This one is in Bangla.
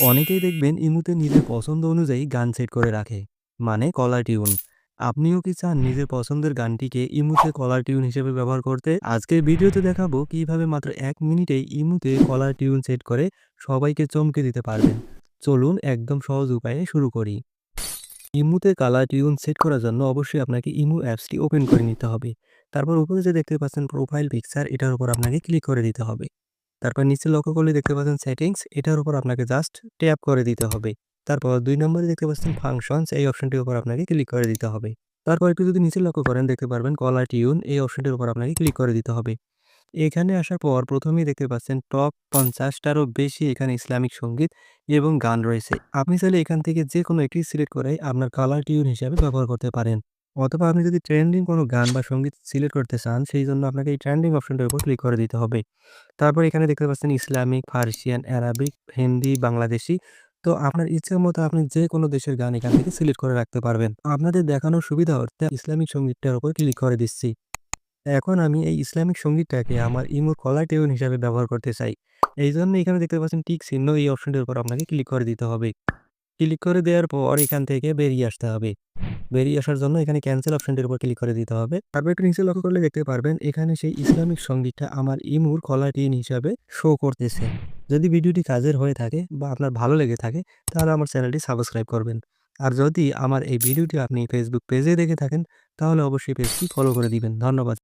অনেকেই দেখবেন ইমুতে নিজের পছন্দ অনুযায়ী গান সেট করে রাখে মানে কলার টিউন আপনিও কি চান নিজের পছন্দের গানটিকে ইমুতে কলার টিউন হিসেবে ব্যবহার করতে? আজকের ভিডিওতে দেখাবো কীভাবে মাত্র এক মিনিটেই ইমুতে কলার টিউন সেট করে সবাইকে চমকে দিতে পারবেন। চলুন একদম সহজ উপায়ে শুরু করি। ইমুতে কালার টিউন সেট করার জন্য অবশ্যই আপনাকে ইমু অ্যাপসটি ওপেন করে নিতে হবে। তারপর উপরে যে দেখতে পাচ্ছেন প্রোফাইল পিকচার এটার উপর আপনাকে ক্লিক করে দিতে হবে। তারপর নিচে লক্ষ্য করলে দেখতে পাচ্ছেন সেটিংস এটার উপর আপনাকে জাস্ট ট্যাপ করে দিতে হবে। তারপর দুই নম্বরে দেখতে পাচ্ছেন ফাংশনস এই অপশনটির উপর আপনাকে ক্লিক করে দিতে হবে। তারপর একটু যদি নিচে লক্ষ্য করেন, দেখতে পারবেন কলার টিউন এই অপশনটির উপর আপনাকে ক্লিক করে দিতে হবে। এখানে আসার পর প্রথমেই দেখতে পাচ্ছেন টপ পঞ্চাশটারও বেশি এখানে ইসলামিক সংগীত এবং গান রয়েছে। আপনি চাইলে এখান থেকে যে কোনো একটি সিলেক্ট করে আপনার কালার টিউন হিসাবে ব্যবহার করতে পারেন। অথবা আপনি যদি ট্রেন্ডিং কোনো গান বা সংগীত সিলেক্ট করতে চান, সেই জন্য আপনাকে এই ট্রেন্ডিং অপশনটার উপর ক্লিক করে দিতে হবে। তারপর এখানে দেখতে পাচ্ছেন Islamic, Persian Arabic Hindi, Bangladeshi. তো আপনার ইচ্ছা মতো আপনি যে কোনো দেশের গান এখান থেকে সিলেক্ট করে রাখতে পারবেন। আপনাদের দেখানোর সুবিধা হচ্ছে ইসলামিক সঙ্গীতটার উপর ক্লিক করে দিচ্ছি। এখন আমি এই ইসলামিক সঙ্গীতটাকে আমার ইমোর কলার টিউন হিসাবে ব্যবহার করতে চাই। এই জন্য এখানে দেখতে পাচ্ছেন টিক চিহ্ন এই অপশনটির উপর আপনাকে ক্লিক করে দিতে হবে। ক্লিক করে দেওয়ার পর এখান থেকে বেরিয়ে আসতে হবে। বেরিয়ে আসার জন্য এখানে ক্যান্সেল অপশনটির উপর ক্লিক করে দিতে হবে। তারপর একটু নিচে লক্ষ্য করলে দেখতে পারবেন, এখানে সেই ইসলামিক সঙ্গীতটা আমার ইমুর কলার টিউন হিসাবে শো করতেছে। যদি ভিডিওটি কাজের হয়ে থাকে বা আপনার ভালো লেগে থাকে, তাহলে আমার চ্যানেলটি সাবস্ক্রাইব করবেন। আর যদি আমার এই ভিডিওটি আপনি ফেসবুক পেজে দেখে থাকেন, তাহলে অবশ্যই পেজটি ফলো করে দিবেন। ধন্যবাদ।